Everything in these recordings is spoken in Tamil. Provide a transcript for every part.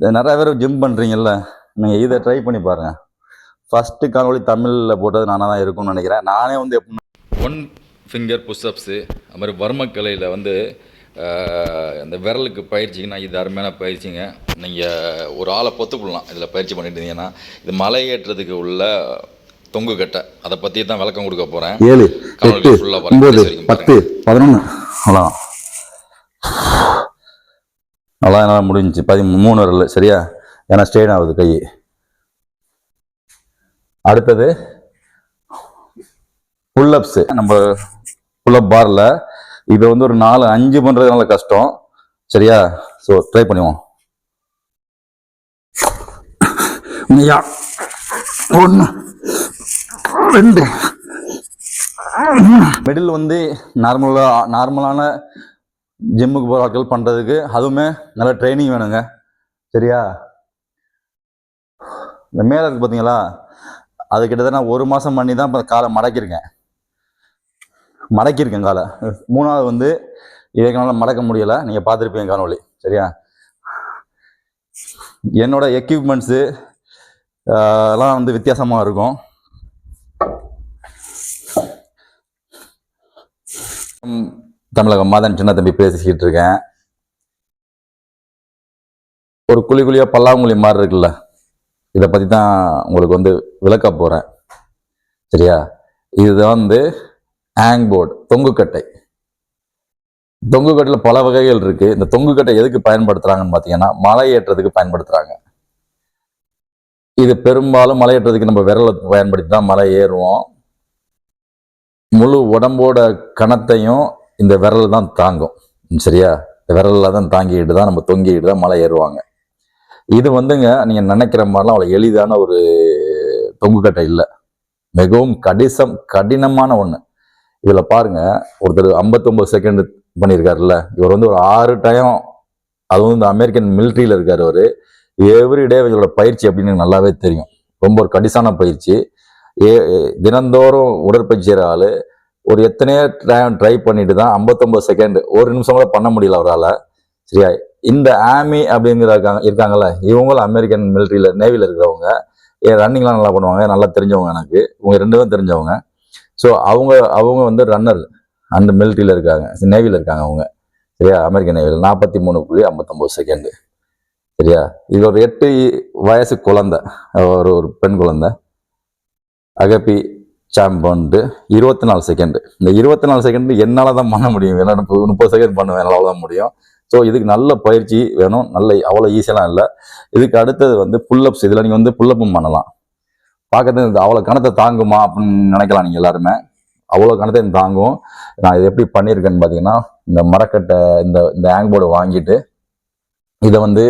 நிறைய பேர் ஜிம் பண்ணுறீங்கல்ல நீங்கள் இதை ட்ரை பண்ணி பாருங்கள் ஃபஸ்ட்டு காணொளி தமிழில் போட்டது நானாக தான் இருக்கும்னு நினைக்கிறேன். நானே வந்து எப்படின்னா ஒன் ஃபிங்கர் புஷ்அப்ஸு அது மாதிரி வர்மக்கலையில் வந்து இந்த விரலுக்கு பயிற்சிங்கன்னா இது அருமையான பயிற்சிங்க. நீங்கள் ஒரு ஆளை பொத்துப்பிடலாம் இதில் பயிற்சி பண்ணிட்டு இருந்தீங்கன்னா இது மலை ஏற்றதுக்கு உள்ள தொங்கு கட்டை. அதை பற்றி தான் விளக்கம் கொடுக்க போகிறேன் ஏழு எட்டு வரைக்கும் பத்து பதினொன்று அவ்வளோதான் நல்லா என்னால் முடிஞ்சுச்சு. பதிமூணு வரல சரியா? ஏன்னா ஸ்ட்ரெயின் ஆகுது கை. அடுத்தது புல்லப்ஸு நம்ம புல்லப் பாரில் இதை வந்து ஒரு நாலு அஞ்சு பண்ணுறது நல்ல கஷ்டம். சரியா? ஸோ ட்ரை பண்ணுவோம். ஐயா ஒன்று ரெண்டு. மிடில் வந்து நார்மலாக நார்மலான ஜிம்முக்கு போகிற ஆட்கள் பண்ணுறதுக்கு அதுவுமே நல்ல ட்ரைனிங் வேணுங்க. சரியா? இந்த மேலே இருக்கு பார்த்தீங்களா அது கிட்டத்தட்ட நான் ஒரு மாதம் பண்ணி தான் இப்போ காலை மடக்கியிருக்கேன். மடக்கியிருக்கேன் காலை. மூணாவது வந்து இதுக்கு மடக்க முடியலை. நீங்கள் பார்த்துருப்பீங்க காணொலி சரியா? என்னோட எக்யூப்மெண்ட்ஸு எல்லாம் வந்து வித்தியாசமாக இருக்கும். தமிழக தமிழகம் மாதன் சின்ன தம்பி பேசிக்கிட்டு இருக்கேன். ஒரு குழி குழியா பல்லாங்குழி மாதிரி இருக்குல்ல இதை பற்றி தான் உங்களுக்கு வந்து விளக்க போகிறேன் சரியா? இதுதான் வந்து ஹேங் போர்டு தொங்குக்கட்டை. தொங்குக்கட்டையில் பல வகைகள் இருக்குது இந்த தொங்குக்கட்டை எதுக்கு பயன்படுத்துகிறாங்கன்னு பார்த்தீங்கன்னா மலை ஏற்றத்துக்கு பயன்படுத்துகிறாங்க இது பெரும்பாலும் மலை ஏற்றத்துக்கு நம்ம விரலை பயன்படுத்தி தான் மலை ஏறுவோம். முழு உடம்போட கணத்தையும் இந்த விரல் தான் தாங்கும். சரியா? இந்த விரலில் தான் தாங்கிக்கிட்டு தான் நம்ம தொங்கிக்கிட்டு தான் மலை ஏறுவாங்க. இது வந்துங்க நீங்கள் நினைக்கிற மாதிரிலாம் அவ்வளோ எளிதான ஒரு தொங்குக்கட்டை இல்லை. மிகவும் கடிசம் கடினமான ஒன்று இதில் பாருங்கள் ஒருத்தர் 59 செகண்ட் பண்ணியிருக்காருல்ல. இவர் வந்து ஒரு ஆறு டைம் அதுவும் இந்த அமெரிக்கன் மிலிட்ரியில் இருக்கார் அவர். எவ்ரிடே இவங்களோட பயிற்சி அப்படின்னு நல்லாவே தெரியும். ரொம்ப ஒரு கடிசான பயிற்சி. ஏ ஏ- தினந்தோறும் உடற்பயிற்சி செய்கிற ஆள். ஒரு எத்தனையோ ட்ரை ட்ரை பண்ணிட்டு தான் 59 செகண்ட் ஒரு நிமிஷம் கூட பண்ண முடியல அவரால். சரியா? இந்த ஆமி அப்படிங்கிற இருக்காங்க இருக்காங்கல்ல இவங்களும் அமெரிக்கன் மிலிட்ரியில் நேவியில் இருக்கிறவங்க. ஏன் ரன்னிங்லாம் நல்லா பண்ணுவாங்க நல்லா தெரிஞ்சவங்க எனக்கு. இவங்க ரெண்டு பேரும் தெரிஞ்சவங்க. ஸோ அவங்க அவங்க வந்து ரன்னர் அந்த மிலிட்ரியில் இருக்காங்க நேவியில் இருக்காங்க அவங்க. சரியா? அமெரிக்கன் நேவியில் நாற்பத்தி மூணு புள்ளி ஐம்பத்தொம்போது செகண்டு சரியா? இது ஒரு எட்டு வயசு குழந்தை ஒரு ஒரு பெண் குழந்தை. அகப்பி சாம்பியன்ட்டு இருபத்தி நாலு செகண்டு இந்த இருபத்தி நாலு செகண்டு என்னால் தான் பண்ண முடியும்? ஏன்னா முப்பது முப்பது செகண்ட் பண்ணுவேன் என்னால் அவ்வளோதான் முடியும். ஸோ இதுக்கு நல்ல பயிற்சி வேணும். நல்ல அவ்வளோ ஈஸியெல்லாம் இல்லை. இதுக்கு அடுத்தது வந்து புல்லப்ஸ் இதில் நீங்கள் வந்து புல்லப்பும் பண்ணலாம். பார்க்கறது அவ்வளோ கணத்தை தாங்குமா அப்படின்னு நினைக்கலாம் நீங்கள் எல்லாருமே. அவ்வளோ கணத்தை தாங்கும். நான் இது எப்படி பண்ணியிருக்கேன்னு பார்த்தீங்கன்னா இந்த மரக்கட்டை இந்த இந்த ஹேங் போர்டு வாங்கிட்டு இதை வந்து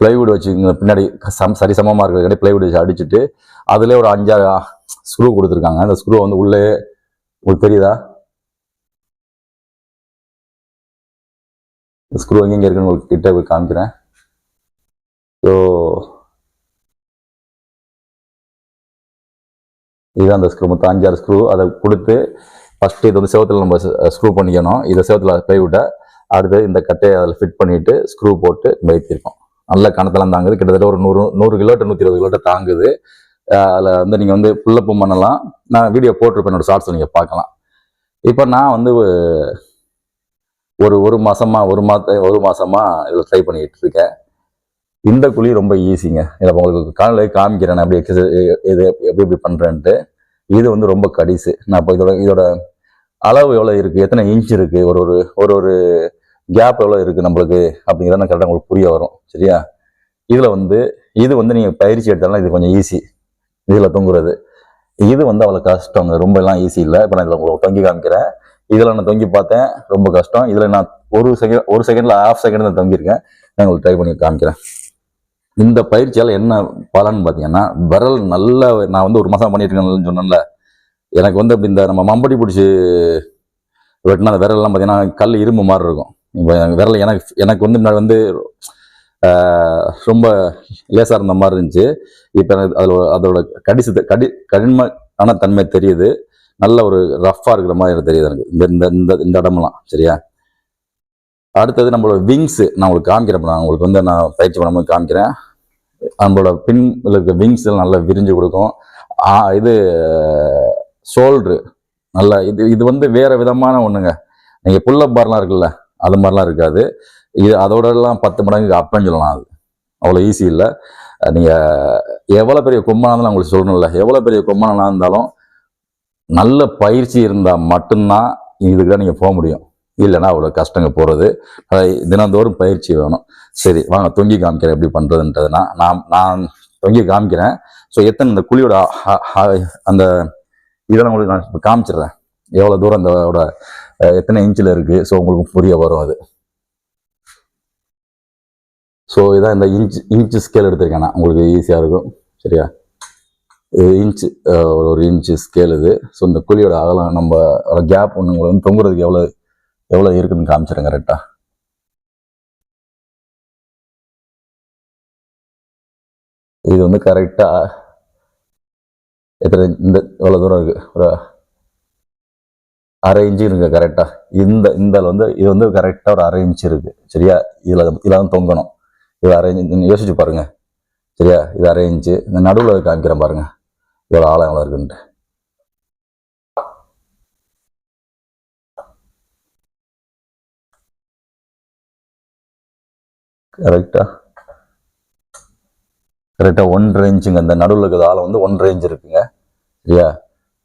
பிளைவுட் வச்சு பின்னாடி சம் சரி சமமாக இருக்கிற பிளைவுட் வச்சு அடிச்சுட்டு அதிலே ஒரு அஞ்சாறு ஸ்க்ரூ கொடுத்துருக்காங்க. அந்த ஸ்க்ரூ வந்து உள்ளே உங்களுக்கு தெரியுதா? ஸ்க்ரூ எங்கே இருக்குன்னு உங்களுக்கு கிட்ட போய் காமிக்கிறேன். ஸோ இதுதான் அந்த ஸ்க்ரூ மொத்தம் அஞ்சாறு ஸ்க்ரூ அதை கொடுத்து ஃபஸ்ட்டு இது வந்து செவத்தில் நம்ம ஸ்க்ரூ பண்ணிக்கணும். இதை செவத்தில் பிளைவுட்டை அடுத்து இந்த கட்டையை அதில் ஃபிட் பண்ணிட்டு ஸ்க்ரூ போட்டு வைத்திருக்கோம் நல்ல கணத்தெல்லாம் தாங்குது. கிட்டத்தட்ட ஒரு நூறு நூறு கிலோமீட்டர் நூற்றி இருபது கிலோமீட்டர் தாங்குது. அதில் வந்து நீங்கள் வந்து புல்லப்பும் பண்ணலாம். நான் வீடியோ போட்டிருப்பேன் என்னோடய ஷார்ட்ஸ் நீங்கள் பார்க்கலாம். இப்போ நான் வந்து ஒரு ஒரு மாதமாக ஒரு மாத ஒரு மாதமாக இதில் ட்ரை பண்ணிக்கிட்டு இருக்கேன். இந்த குழி ரொம்ப ஈஸிங்க இதை உங்களுக்கு காலையில் காமிக்கிறேன் நான் எப்படி எக்ஸசைஸ் இது எப்படி எப்படி பண்ணுறேன்ட்டு இது வந்து ரொம்ப கடிசு. நான் இப்போ இதோட இதோட அளவு எவ்வளோ இருக்குது எத்தனை இன்ச் இருக்குது ஒரு ஒரு ஒரு ஒரு கேப் எவ்வளோ இருக்குது நம்மளுக்கு? அப்படிங்கிறத நான் கரெக்டாக உங்களுக்கு புரிய வரும். சரியா? இதில் வந்து இது வந்து நீங்கள் பயிற்சி எடுத்தாலும் இது கொஞ்சம் ஈஸி இதில் தொங்குறது. இது வந்து அவ்வளோ கஷ்டங்க. ரொம்ப எல்லாம் ஈஸி இல்லை. இப்போ நான் இதில் உங்களுக்கு தொங்கி காமிக்கிறேன். இதில் நான் தொங்கி பார்த்தேன். ரொம்ப கஷ்டம். இதில் நான் ஒரு செகண்ட் ஒரு செகண்டில் ஹாஃப் செகண்ட் தான் தொங்கியிருக்கேன். நான் உங்களுக்கு ட்ரை பண்ணி காமிக்கிறேன். இந்த பயிற்சியால் என்ன பலன்னு பார்த்தீங்கன்னா விரல் நல்ல நான் வந்து ஒரு மாதம் பண்ணிட்டுருக்கேன்னு சொன்னேன்ல. எனக்கு வந்து அப்படி இந்த நம்ம மம்படி பிடிச்சி வெட்டினா அந்த விரல்லாம் பார்த்தீங்கன்னா கல் இரும்பு மாதிரி இருக்கும். இப்போ விரல் எனக்கு எனக்கு வந்து முன்னாடி வந்து ரொம்ப லேசாக இருந்த மாதிரி இருந்துச்சு. இப்போ எனக்கு அதில் அதோட கடிசு கடி கடினமான தன்மை தெரியுது. நல்ல ஒரு ரஃப்பாக இருக்கிற மாதிரி எனக்கு தெரியுது எனக்கு. இந்த இந்த இந்த இந்த இடமெல்லாம் சரியா? அடுத்தது நம்மளோட விங்ஸு நான் உங்களுக்கு காமிக்கிறேன் நான் உங்களுக்கு வந்து நான் பயிற்சி பண்ணும்போது காமிக்கிறேன். நம்மளோட பின் இருக்க விங்ஸ் நல்லா விரிஞ்சு கொடுக்கும். இது ஷோல்ட்ரு நல்லா இது இது வந்து வேறு விதமான ஒன்றுங்க நீங்கள் புல்லப் பார்லாம் இருக்குல்ல அது மாதிரிலாம் இருக்காது. இது அதோட எல்லாம் பத்து மடங்கு அப்பன்னு சொல்லலாம் அது. அவ்வளோ ஈஸி இல்லை. நீங்கள் எவ்வளோ பெரிய கும்பனாக இருந்தாலும் உங்களுக்கு சொல்லணும்ல. எவ்வளோ பெரிய கும்பனாக இருந்தாலும் நல்ல பயிற்சி இருந்தால் மட்டும்தான் இதுக்கு தான் நீங்கள் போக முடியும். இல்லைன்னா அவ்வளோ கஷ்டங்க போகிறது தினந்தோறும் பயிற்சி வேணும். சரி வாங்க தொங்கி காமிக்கிறேன் எப்படி பண்ணுறதுன்றதுனா நான் நான் தொங்கி காமிக்கிறேன். ஸோ எத்தனை இந்த குழியோட அந்த இதெல்லாம் உங்களுக்கு நான் காமிச்சிடுறேன். எவ்வளோ தூரம் அந்த எத்தனை இன்ச்சில் இருக்குது ஸோ உங்களுக்கு புரிய வரும் அது. ஸோ இதான் இந்த இன்ச் இன்ச்சு ஸ்கேல் எடுத்திருக்கேன் நான். உங்களுக்கு ஈஸியாக இருக்கும். சரியா? இது இன்ச்சு ஒரு இன்ச்சு ஸ்கேல் இது. ஸோ இந்த குழியோட அகலம் நம்ம கேப் ஒன்று உங்களுக்கு வந்து தொங்குறதுக்கு எவ்வளோ எவ்வளோ இருக்குன்னு காமிச்சிடுங்க கரெக்டாக இது வந்து கரெக்டாக எத்தனை இந்த எவ்வளோ தூரம் இருக்குது ஒரு அரை இன்ச்சு இருக்கு கரெக்டாக இந்த இந்த வந்து இது வந்து கரெக்டாக ஒரு அரை இன்ச்சு இருக்குது சரியா? இதில் இதில் தான் தொங்கணும். இது அரேஞ்சு யோசிச்சு பாருங்கள் சரியா? இது அரை இந்த நடுவில் காமிக்கிறேன் பாருங்கள் இதோட ஆழம் எவ்வளோ இருக்குன்ட்டு. கரெக்டா கரெக்டாக ஒன்றரை இன்ச்சுங்க இந்த நடுவில் இருக்கிற ஆழம் வந்து ஒன்றரை இன்ச்சு இருக்குங்க. சரியா?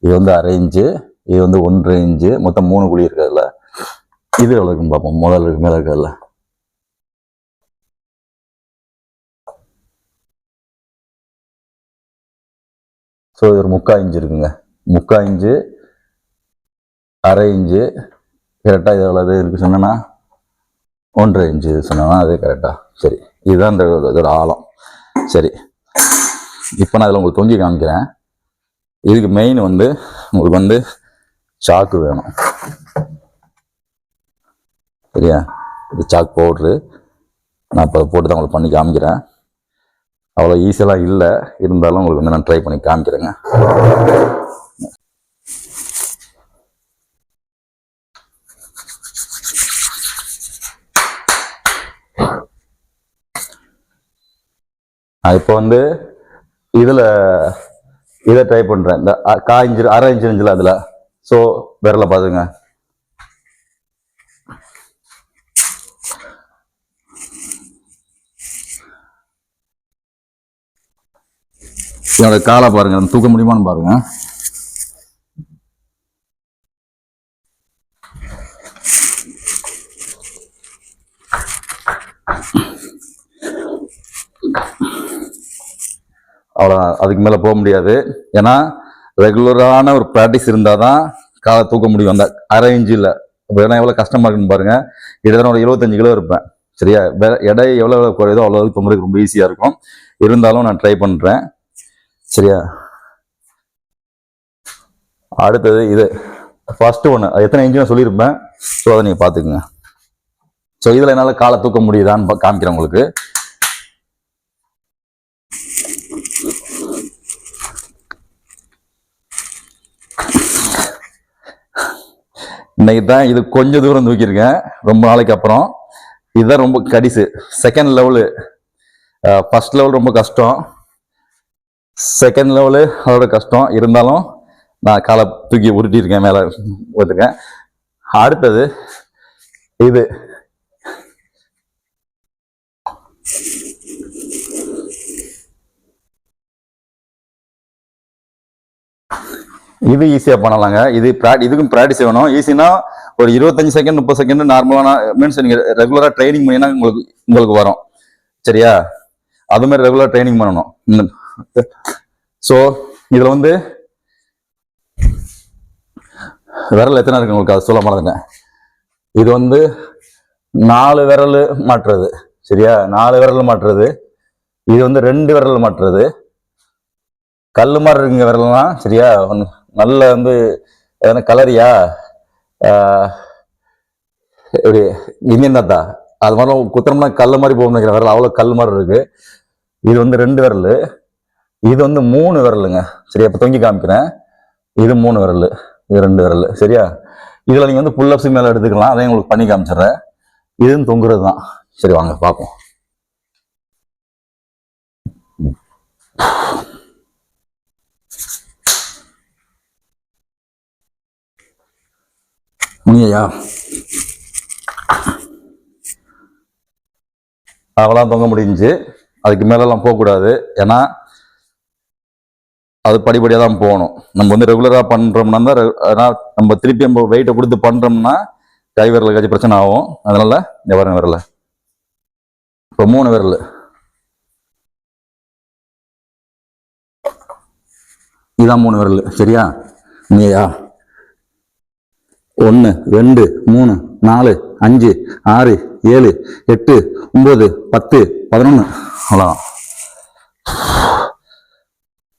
இது வந்து அரை இன்ச்சு இது வந்து ஒன்றரை இன்ச்சு மொத்தம் மூணு குழி இருக்கிறதுல இது எவ்வளோ இருக்குன்னு பார்ப்போம். முதல் இருக்கு மேலே இருக்கிறதுல ஸோ இது ஒரு முக்கால் இன்ச்சு இருக்குங்க. முக்கா இன்ச்சு அரை இன்ச்சு கரெக்டாக இது எவ்வளோ இருக்கு சொன்னேன்னா ஒன்றரை இன்ச்சு சொன்னேன்னா அது கரெக்டாக சரி. இதுதான் இந்த இதோட ஆழம். சரி. இப்போ நான் இதில் உங்களுக்கு தொங்கி காமிக்கிறேன். இதுக்கு மெயின் வந்து உங்களுக்கு வந்து சாக்கு வேணும். சரியா? இது சாக் பவுட்ரு நான் இப்போ போட்டு தான் உங்களுக்கு பண்ணி காமிக்கிறேன். அவ்வளோ ஈஸியெல்லாம் இல்லை. இருந்தாலும் உங்களுக்கு வந்து நான் ட்ரை பண்ணி காமிக்கிறேங்க. நான் இப்போ வந்து இதில் இதை ட்ரை பண்ணுறேன் இந்த காய் இன்ச்சு அரை இன்ச்சு இன்ச்சில் அதில். ஸோ விரலை பார்த்துங்க என்னோட காலை பாருங்க தூக்க முடியுமான்னு பாருங்க. அவ்வளோ அதுக்கு மேலே போக முடியாது. ஏன்னா ரெகுலரான ஒரு ப்ராக்டிஸ் இருந்தால் தான் காலை தூக்க முடியும். அந்த அரை இன்ச்சில் இப்போ ஏன்னா எவ்வளோ கஷ்டமாக இருக்குன்னு பாருங்க. கிட்டத்தட்ட ஒரு இருபத்தஞ்சு கிலோ இருப்பேன். சரியா? எடை எவ்வளோ எவ்வளோ குறையுதோ அவ்வளோ அளவுக்கு தொங்குறதுக்கு ரொம்ப ஈஸியாக இருக்கும். இருந்தாலும் நான் ட்ரை பண்ணுறேன் சரியா? அடுத்தது இது. ஃபர்ஸ்ட் ஒன்று எத்தனை இன்ச்சு சொல்லியிருப்பேன். ஸோ அதை நீங்கள் பார்த்துக்குங்க. ஸோ இதில் என்னால் காலை தூக்க முடியுதான்னு காமிக்கிறேன் உங்களுக்கு. இன்னைக்கு தான் இது கொஞ்சம் தூரம் தூக்கியிருக்கேன். ரொம்ப நாளைக்கு அப்புறம். இதுதான் ரொம்ப கடிசு. செகண்ட் லெவலு ஃபர்ஸ்ட் லெவல் ரொம்ப கஷ்டம். செகண்ட் லெவலு அதோட கஷ்டம். இருந்தாலும் நான் காலை தூக்கி உருட்டியிருக்கேன் மேலே ஊற்றுக்கேன் அடுத்தது இது. இது ஈஸியாக பண்ணலாங்க. இது ப்ரா- இதுக்கும் ப்ராக்டிஸ் வேணும். ஈஸினா ஒரு இருபத்தஞ்சு செகண்ட் முப்பது செகண்ட் நார்மலான மீன்ஸ் நீங்கள் ரெகுலராக ட்ரைனிங் பண்ணினா உங்களுக்கு உங்களுக்கு வரும். சரியா? அது மாதிரி ரெகுலர் ட்ரைனிங் பண்ணணும். ஸோ இதில் வந்து விரல் எத்தனை இருக்கு உங்களுக்கு? அது சொல்ல மறந்துட்டேன். இது வந்து நாலு விரல் மாட்டுறது சரியா? நாலு விரல் மாட்டுறது இது வந்து ரெண்டு விரல் மாட்டுறது கல் மாதிரி இருக்குங்க விரல்லாம் சரியா? நல்ல வந்து எதனா கலரியா? எப்படி இந்தியன் தாத்தா. அது மாதிரி குத்திரம்னா கல் மாதிரி போகும் நினைக்கிறேன். விரல் அவ்வளோ கல் மாதிரி இருக்கு. இது வந்து ரெண்டு விரல். இது வந்து மூணு விரலுங்க. சரியா? இப்போ தொங்கி காமிக்கிறேன். இது மூணு விரல். இது ரெண்டு விரல். சரியா? இதில் நீங்கள் வந்து புல்லப்ஸ் மேலே எடுத்துக்கலாம். அதையும் உங்களுக்கு பண்ணி காமிச்சிடுறேன். இதுவும் தொங்குறது தான் சரி வாங்க பார்ப்போம். முடியா அதெல்லாம் தொங்க முடிஞ்சு அதுக்கு மேலெல்லாம் போகக்கூடாது. ஏன்னா அது படிப்படியாக தான் போகணும். நம்ம வந்து ரெகுலராக பண்ணுறோம்னா தான் நம்ம திருப்பி நம்ம வெயிட்டை கொடுத்து பண்ணுறோம்னா கை விரல் கட்சி பிரச்சனை ஆகும். அதனால இந்த விரல. இப்போ மூணு விரல். இதுதான் மூணு விரல். சரியா? நீயா ஒன்று ரெண்டு மூணு நாலு அஞ்சு ஆறு ஏழு எட்டு ஒம்பது பத்து பதினொன்று அவ்வளோதான்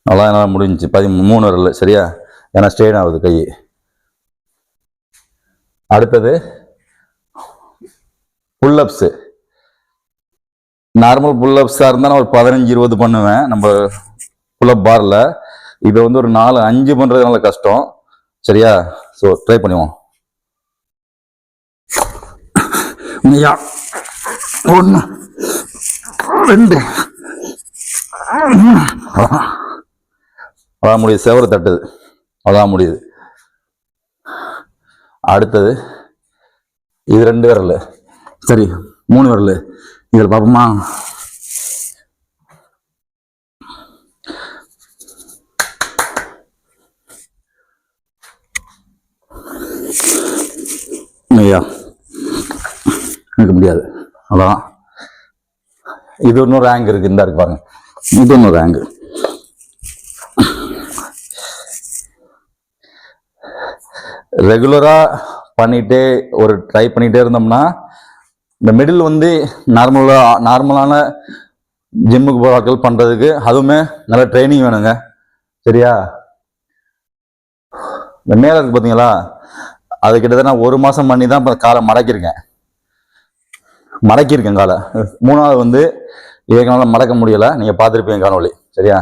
நல்லா என்னால் முடிஞ்சிச்சு. பதி மூணு வரல சரியா? ஏன்னா ஸ்ட்ரெயின் ஆகுது கை. அடுத்தது புல்லப்ஸு நார்மல் புல்லப்ஸாக இருந்தால் நான் ஒரு பதினஞ்சு இருபது பண்ணுவேன். நம்ம புல்லப் பாரில் இப்போ வந்து ஒரு நாலு அஞ்சு பண்ணுறதுனால கஷ்டம். சரியா? ஸோ ட்ரை பண்ணுவோம். ஒன்று ரெண்டு. அதான் முடியுது செவரு தட்டுது. அதான் முடியுது. அடுத்தது இது ரெண்டு விரல். சரி மூணு விரல். இதில் பார்ப்போமா? ஐயா இருக்க முடியாது. அதான் இது இன்னொரு ஆங்க் இருக்குது இந்த இருக்கு பாருங்க. இது இன்னொரு ரேங்கு ரெகுலராக பண்ணிகிட்டே ஒரு ட்ரை பண்ணிகிட்டே இருந்தோம்னா இந்த மிடில் வந்து நார்மலாக நார்மலான ஜிம்முக்கு போகிற ஆட்கள் அதுவுமே நல்ல ட்ரைனிங் வேணுங்க. சரியா? இந்த மேலே இருக்கு பார்த்தீங்களா அது கிட்டத்தட்ட நான் ஒரு மாதம் பண்ணி தான் இப்போ காலை மடக்கியிருக்கேன். மடக்கியிருக்கேன் காலை. மூணாவது வந்து இதனால மடக்க முடியலை. நீங்கள் பார்த்துருப்பீங்க காணொலி சரியா?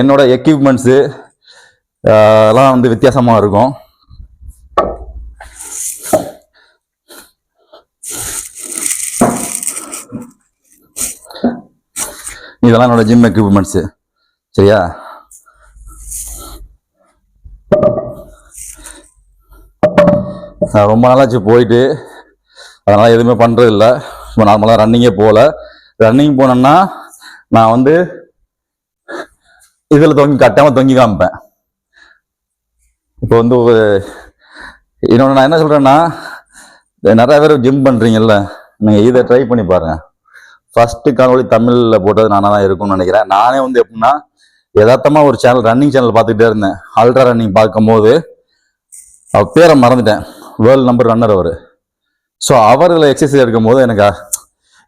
என்னோட எக்யூப்மெண்ட்ஸு அதெல்லாம் வந்து வித்தியாசமாக இருக்கும். இதெல்லாம் என்னோட ஜிம் எக்யூப்மெண்ட்ஸு சரியா? நான் ரொம்ப நாளாச்சு போயிட்டு அதனால் எதுவுமே பண்ணுறதில்ல இப்போ நார்மலாக ரன்னிங்கே போகல ரன்னிங் போனேன்னா நான் வந்து இதில் தொங்கி கட்டாமல் தொங்கி காமிப்பேன். இப்போ வந்து இன்னொன்று நான் என்ன சொல்கிறேன்னா நிறையா நிறைய பேர் ஜிம் பண்ணுறீங்கல்ல நீங்கள் இதை ட்ரை பண்ணி பாருங்க. ஃபஸ்ட்டு காணொளி தமிழில் போட்டது நானாக தான் இருக்கும்னு நினைக்கிறேன். நானே வந்து எப்படின்னா எதார்த்தமாக ஒரு சேனல் ரன்னிங் சேனல் பார்த்துக்கிட்டே இருந்தேன். அல்ட்ரா ரன்னிங் பார்க்கும்போது அவர் பேரை மறந்துட்டேன். வேர்ல்டு நம்பர் ரன்னர் அவர். ஸோ அவர்களை எக்ஸசைஸ் எடுக்கும்போது எனக்கு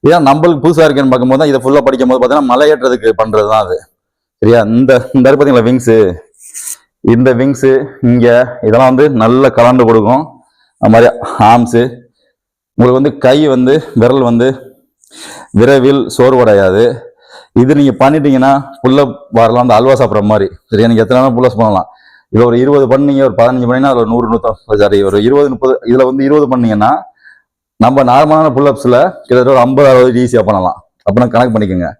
ஏன் நம்மளுக்கு புதுசாக இருக்குன்னு பார்க்கும்போது தான் இதை ஃபுல்லாக படிக்கும் போது பார்த்தீங்கன்னா மலையேற்றதுக்கு பண்ணுறது தான் அது. சரியா? இந்த இந்த பார்த்தீங்களா விங்ஸு இந்த விங்ஸு இங்கே இதெல்லாம் வந்து நல்ல கலந்து கொடுக்கும். அது மாதிரி ஆர்ம்ஸு உங்களுக்கு வந்து கை வந்து விரல் வந்து விரைவில் சோர்வடையாது. இது நீங்கள் பண்ணிட்டீங்கன்னா புல்லப் வரலாம் அந்த அல்வா சாப்பிட்ற மாதிரி. சரியா? நீங்கள் எத்தனை நாள் புல்லப்ஸ் பண்ணலாம். இதில் ஒரு இருபது பண்ணீங்க ஒரு பதினஞ்சு பண்ணிங்கன்னா அதில் நூறு நூற்றி சாரி ஒரு இருபது முப்பது இதில் வந்து இருபது பண்ணீங்கன்னா நம்ம நார்மலான புல்லப்ஸில் கிட்டத்தட்ட ஒரு ஐம்பது அறுபது ஈஸியாக பண்ணலாம். அப்படின்னா கணக்கு பண்ணிக்கோங்க.